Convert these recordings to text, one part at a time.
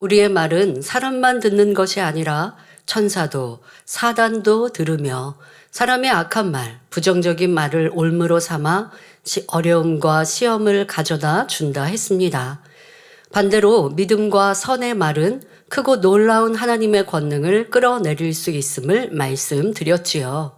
우리의 말은 사람만 듣는 것이 아니라 천사도 사단도 들으며 사람의 악한 말, 부정적인 말을 올무로 삼아 시- 어려움과 시험을 가져다 준다 했습니다. 반대로 믿음과 선의 말은 크고 놀라운 하나님의 권능을 끌어내릴 수 있음을 말씀드렸지요.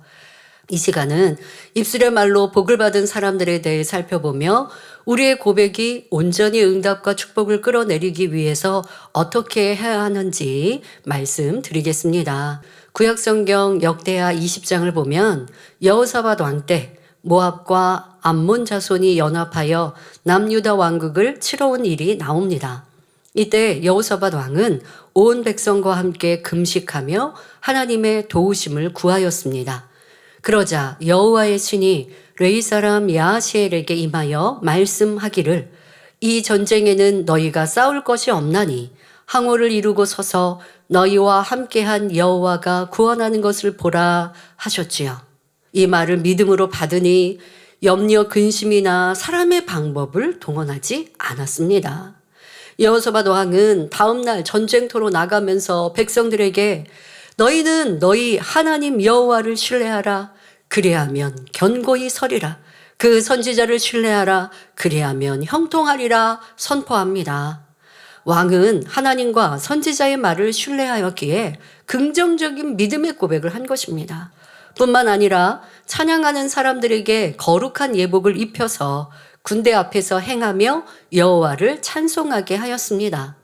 이 시간은 입술의 말로 복을 받은 사람들에 대해 살펴보며 우리의 고백이 온전히 응답과 축복을 끌어내리기 위해서 어떻게 해야 하는지 말씀드리겠습니다. 구약성경 역대하 20장을 보면 여호사밧 왕 때 모압과 암몬 자손이 연합하여 남유다 왕국을 치러온 일이 나옵니다. 이때 여호사밧 왕은 온 백성과 함께 금식하며 하나님의 도우심을 구하였습니다. 그러자 여호와의 신이 레이 사람 야하시엘에게 임하여 말씀하기를 이 전쟁에는 너희가 싸울 것이 없나니 항호를 이루고 서서 너희와 함께한 여호와가 구원하는 것을 보라 하셨지요. 이 말을 믿음으로 받으니 염려 근심이나 사람의 방법을 동원하지 않았습니다. 여호사밧 왕은 다음 날 전쟁터로 나가면서 백성들에게 너희는 너희 하나님 여호와를 신뢰하라 그리하면 견고히 서리라 그 선지자를 신뢰하라 그리하면 형통하리라 선포합니다. 왕은 하나님과 선지자의 말을 신뢰하였기에 긍정적인 믿음의 고백을 한 것입니다. 뿐만 아니라 찬양하는 사람들에게 거룩한 예복을 입혀서 군대 앞에서 행하며 여호와를 찬송하게 하였습니다.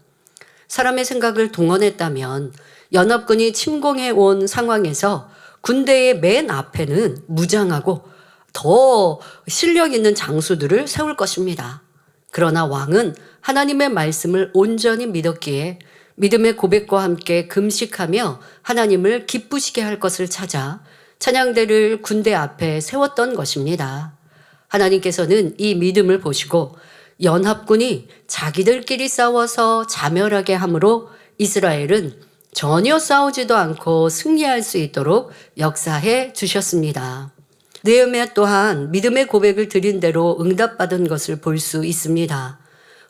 사람의 생각을 동원했다면 연합군이 침공해 온 상황에서 군대의 맨 앞에는 무장하고 더 실력 있는 장수들을 세울 것입니다. 그러나 왕은 하나님의 말씀을 온전히 믿었기에 믿음의 고백과 함께 금식하며 하나님을 기쁘시게 할 것을 찾아 찬양대를 군대 앞에 세웠던 것입니다. 하나님께서는 이 믿음을 보시고 연합군이 자기들끼리 싸워서 자멸하게 함으로 이스라엘은 전혀 싸우지도 않고 승리할 수 있도록 역사해 주셨습니다. 느헤미야 또한 믿음의 고백을 드린 대로 응답받은 것을 볼 수 있습니다.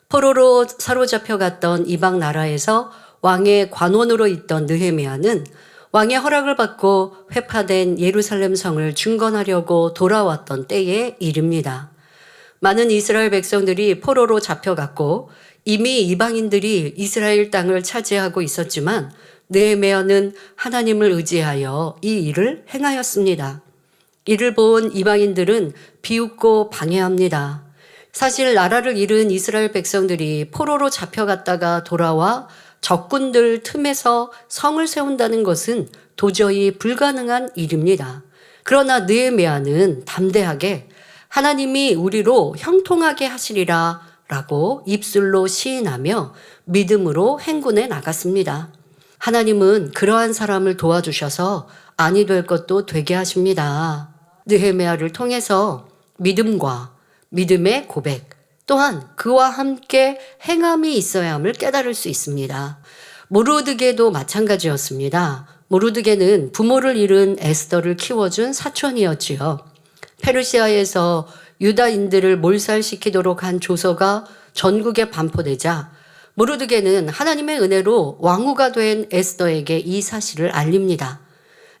포로로 사로잡혀 갔던 이방 나라에서 왕의 관원으로 있던 느헤미야는 왕의 허락을 받고 회파된 예루살렘 성을 중건하려고 돌아왔던 때의 일입니다. 많은 이스라엘 백성들이 포로로 잡혀갔고 이미 이방인들이 이스라엘 땅을 차지하고 있었지만 느헤미야는 하나님을 의지하여 이 일을 행하였습니다. 이를 본 이방인들은 비웃고 방해합니다. 사실 나라를 잃은 이스라엘 백성들이 포로로 잡혀갔다가 돌아와 적군들 틈에서 성을 세운다는 것은 도저히 불가능한 일입니다. 그러나 느헤미야는 담대하게 하나님이 우리로 형통하게 하시리라 라고 입술로 시인하며 믿음으로 행군해 나갔습니다. 하나님은 그러한 사람을 도와주셔서 아니 될 것도 되게 하십니다. 느헤미야를 통해서 믿음과 믿음의 고백 또한 그와 함께 행함이 있어야 함을 깨달을 수 있습니다. 모르드게도 마찬가지였습니다. 모르드게는 부모를 잃은 에스더를 키워준 사촌이었지요. 페르시아에서 유다인들을 몰살시키도록 한 조서가 전국에 반포되자 모르드게는 하나님의 은혜로 왕후가 된 에스더에게 이 사실을 알립니다.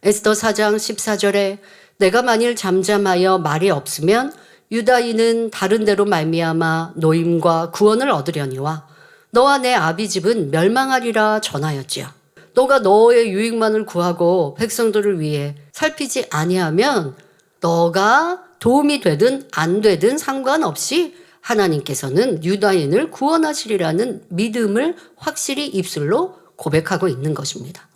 에스더 4장 14절에 내가 만일 잠잠하여 말이 없으면 유다인은 다른 데로 말미암아 노임과 구원을 얻으려니와 너와 내 아비 집은 멸망하리라 전하였지요. 너가 너의 유익만을 구하고 백성들을 위해 살피지 아니하면 너가 도움이 되든 안 되든 상관없이 하나님께서는 유다인을 구원하시리라는 믿음을 확실히 입술로 고백하고 있는 것입니다.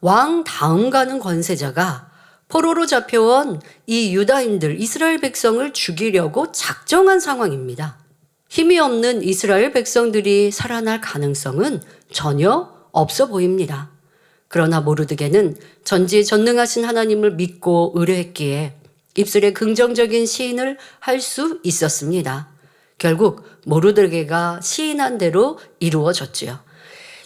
왕 다음 가는 권세자가 포로로 잡혀온 이 유다인들, 이스라엘 백성을 죽이려고 작정한 상황입니다. 힘이 없는 이스라엘 백성들이 살아날 가능성은 전혀 없어 보입니다. 그러나 모르드게는 전지전능하신 하나님을 믿고 의뢰했기에 입술에 긍정적인 시인을 할 수 있었습니다. 결국 모르드게가 시인한 대로 이루어졌지요.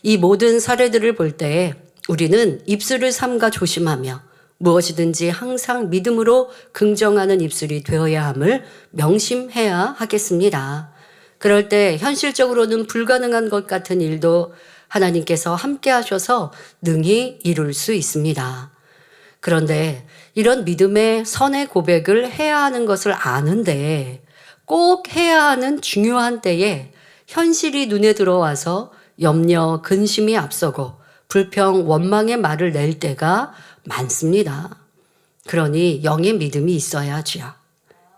이 모든 사례들을 볼 때에 우리는 입술을 삼가 조심하며 무엇이든지 항상 믿음으로 긍정하는 입술이 되어야 함을 명심해야 하겠습니다. 그럴 때 현실적으로는 불가능한 것 같은 일도 하나님께서 함께 하셔서 능히 이룰 수 있습니다. 그런데 이런 믿음의 선의 고백을 해야 하는 것을 아는데 꼭 해야 하는 중요한 때에 현실이 눈에 들어와서 염려, 근심이 앞서고 불평, 원망의 말을 낼 때가 많습니다. 그러니 영의 믿음이 있어야지요.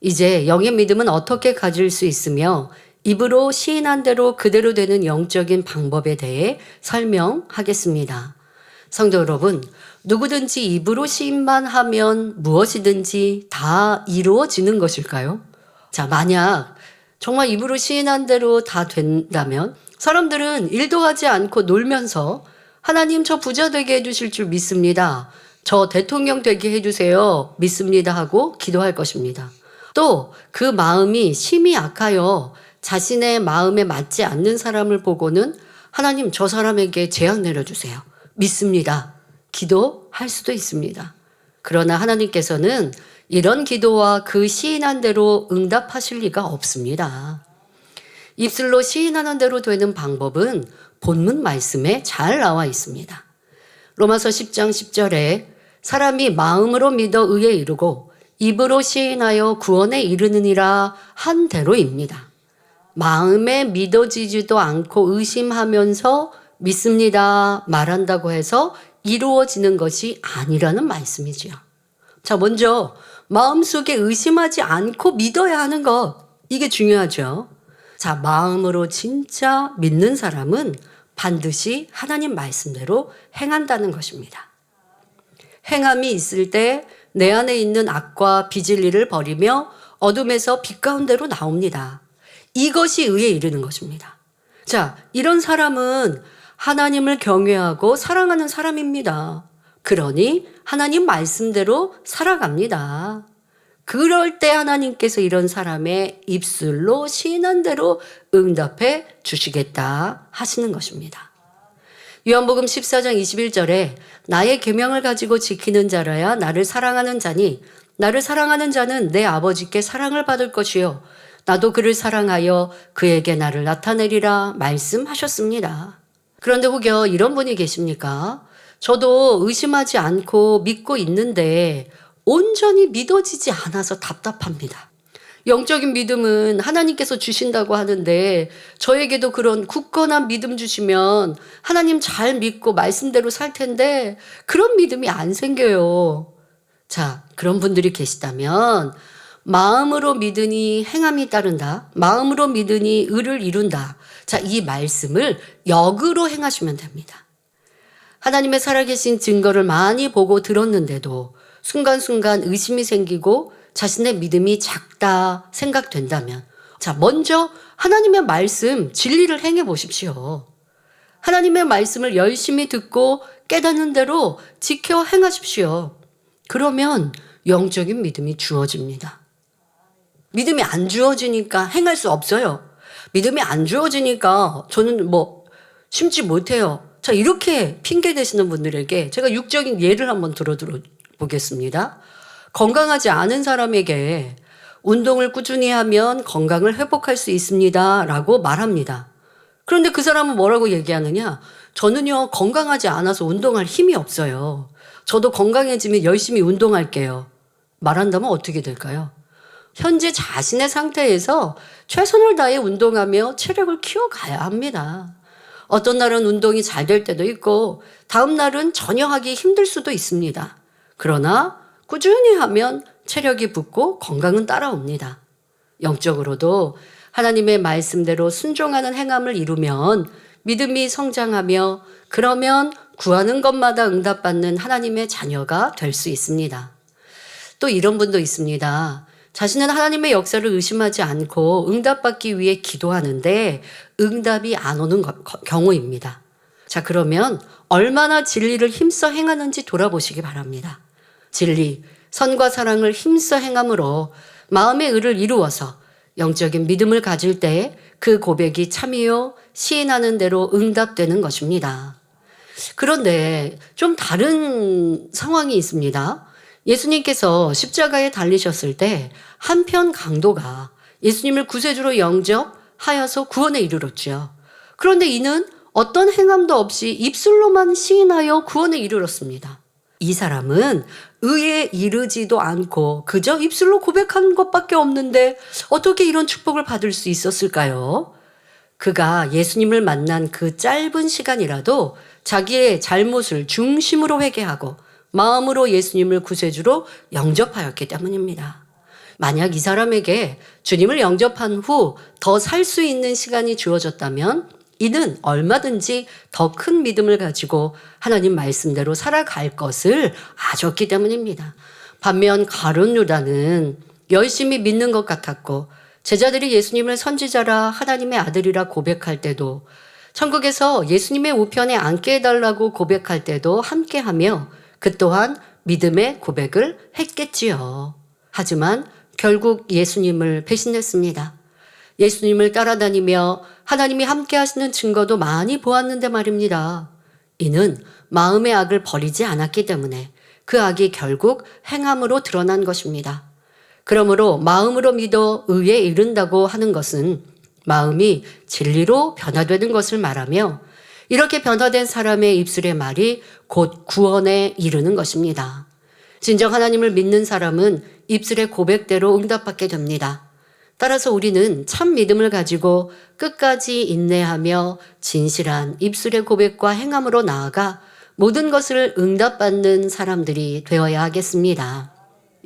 이제 영의 믿음은 어떻게 가질 수 있으며 입으로 시인한 대로 그대로 되는 영적인 방법에 대해 설명하겠습니다. 성도 여러분, 누구든지 입으로 시인만 하면 무엇이든지 다 이루어지는 것일까요? 자, 만약 정말 입으로 시인한 대로 다 된다면 사람들은 일도 하지 않고 놀면서 하나님 저 부자 되게 해주실 줄 믿습니다. 저 대통령 되게 해주세요. 믿습니다 하고 기도할 것입니다. 또 그 마음이 심히 악하여 자신의 마음에 맞지 않는 사람을 보고는 하나님 저 사람에게 재앙 내려주세요. 믿습니다. 기도할 수도 있습니다. 그러나 하나님께서는 이런 기도와 그 시인한 대로 응답하실 리가 없습니다. 입술로 시인하는 대로 되는 방법은 본문 말씀에 잘 나와 있습니다. 로마서 10장 10절에 사람이 마음으로 믿어 의에 이르고 입으로 시인하여 구원에 이르느니라 한 대로입니다. 마음에 믿어지지도 않고 의심하면서 믿습니다 말한다고 해서 이루어지는 것이 아니라는 말씀이지요. 자, 먼저 마음속에 의심하지 않고 믿어야 하는 것. 이게 중요하죠. 자, 마음으로 진짜 믿는 사람은 반드시 하나님 말씀대로 행한다는 것입니다. 행함이 있을 때 내 안에 있는 악과 비질리를 버리며 어둠에서 빛 가운데로 나옵니다. 이것이 의에 이르는 것입니다. 자, 이런 사람은 하나님을 경외하고 사랑하는 사람입니다. 그러니 하나님 말씀대로 살아갑니다. 그럴 때 하나님께서 이런 사람의 입술로 시인한 대로 응답해 주시겠다 하시는 것입니다. 요한복음 14장 21절에 나의 계명을 가지고 지키는 자라야 나를 사랑하는 자니 나를 사랑하는 자는 내 아버지께 사랑을 받을 것이요 나도 그를 사랑하여 그에게 나를 나타내리라 말씀하셨습니다. 그런데 혹여 이런 분이 계십니까? 저도 의심하지 않고 믿고 있는데 온전히 믿어지지 않아서 답답합니다. 영적인 믿음은 하나님께서 주신다고 하는데 저에게도 그런 굳건한 믿음 주시면 하나님 잘 믿고 말씀대로 살 텐데 그런 믿음이 안 생겨요. 자, 그런 분들이 계시다면 마음으로 믿으니 행함이 따른다. 마음으로 믿으니 의를 이룬다. 자, 이 말씀을 역으로 행하시면 됩니다. 하나님의 살아계신 증거를 많이 보고 들었는데도 순간순간 의심이 생기고 자신의 믿음이 작다 생각된다면 자, 먼저 하나님의 말씀, 진리를 행해 보십시오. 하나님의 말씀을 열심히 듣고 깨닫는 대로 지켜 행하십시오. 그러면 영적인 믿음이 주어집니다. 믿음이 안 주어지니까 행할 수 없어요. 믿음이 안 주어지니까 저는 뭐 심지 못해요. 자, 이렇게 핑계 대시는 분들에게 제가 육적인 예를 한번 들어 들어 보겠습니다. 건강하지 않은 사람에게 운동을 꾸준히 하면 건강을 회복할 수 있습니다. 라고 말합니다. 그런데 그 사람은 뭐라고 얘기하느냐? 저는요, 건강하지 않아서 운동할 힘이 없어요. 저도 건강해지면 열심히 운동할게요. 말한다면 어떻게 될까요? 현재 자신의 상태에서 최선을 다해 운동하며 체력을 키워가야 합니다. 어떤 날은 운동이 잘 될 때도 있고, 다음 날은 전혀 하기 힘들 수도 있습니다. 그러나 꾸준히 하면 체력이 붙고 건강은 따라옵니다. 영적으로도 하나님의 말씀대로 순종하는 행함을 이루면 믿음이 성장하며 그러면 구하는 것마다 응답받는 하나님의 자녀가 될 수 있습니다. 또 이런 분도 있습니다. 자신은 하나님의 역사를 의심하지 않고 응답받기 위해 기도하는데 응답이 안 오는 경우입니다. 자, 그러면 얼마나 진리를 힘써 행하는지 돌아보시기 바랍니다. 진리, 선과 사랑을 힘써 행함으로 마음의 의를 이루어서 영적인 믿음을 가질 때 그 고백이 참이요 시인하는 대로 응답되는 것입니다. 그런데 좀 다른 상황이 있습니다. 예수님께서 십자가에 달리셨을 때 한편 강도가 예수님을 구세주로 영접하여서 구원에 이르렀죠. 그런데 이는 어떤 행함도 없이 입술로만 시인하여 구원에 이르렀습니다. 이 사람은 의에 이르지도 않고 그저 입술로 고백한 것밖에 없는데 어떻게 이런 축복을 받을 수 있었을까요? 그가 예수님을 만난 그 짧은 시간이라도 자기의 잘못을 중심으로 회개하고 마음으로 예수님을 구세주로 영접하였기 때문입니다. 만약 이 사람에게 주님을 영접한 후 더 살 수 있는 시간이 주어졌다면 이는 얼마든지 더 큰 믿음을 가지고 하나님 말씀대로 살아갈 것을 아셨기 때문입니다. 반면 가룟 유다는 열심히 믿는 것 같았고 제자들이 예수님을 선지자라 하나님의 아들이라 고백할 때도 천국에서 예수님의 우편에 앉게 해달라고 고백할 때도 함께하며 그 또한 믿음의 고백을 했겠지요. 하지만 결국 예수님을 배신했습니다. 예수님을 따라다니며 하나님이 함께 하시는 증거도 많이 보았는데 말입니다. 이는 마음의 악을 버리지 않았기 때문에 그 악이 결국 행함으로 드러난 것입니다. 그러므로 마음으로 믿어 의에 이른다고 하는 것은 마음이 진리로 변화되는 것을 말하며 이렇게 변화된 사람의 입술의 말이 곧 구원에 이르는 것입니다. 진정 하나님을 믿는 사람은 입술의 고백대로 응답받게 됩니다. 따라서 우리는 참 믿음을 가지고 끝까지 인내하며 진실한 입술의 고백과 행함으로 나아가 모든 것을 응답받는 사람들이 되어야 하겠습니다.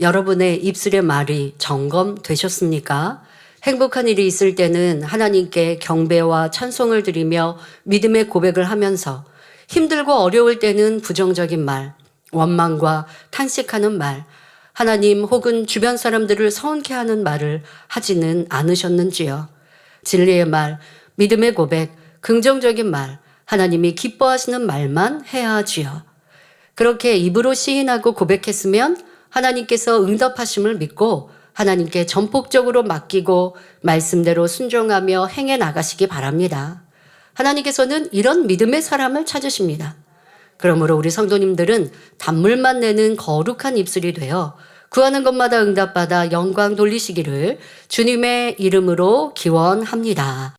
여러분의 입술의 말이 점검되셨습니까? 행복한 일이 있을 때는 하나님께 경배와 찬송을 드리며 믿음의 고백을 하면서 힘들고 어려울 때는 부정적인 말, 원망과 탄식하는 말, 하나님 혹은 주변 사람들을 서운케 하는 말을 하지는 않으셨는지요? 진리의 말, 믿음의 고백, 긍정적인 말, 하나님이 기뻐하시는 말만 해야 하지요. 그렇게 입으로 시인하고 고백했으면 하나님께서 응답하심을 믿고 하나님께 전폭적으로 맡기고 말씀대로 순종하며 행해 나가시기 바랍니다. 하나님께서는 이런 믿음의 사람을 찾으십니다. 그러므로 우리 성도님들은 단물만 내는 거룩한 입술이 되어 구하는 것마다 응답받아 영광 돌리시기를 주님의 이름으로 기원합니다.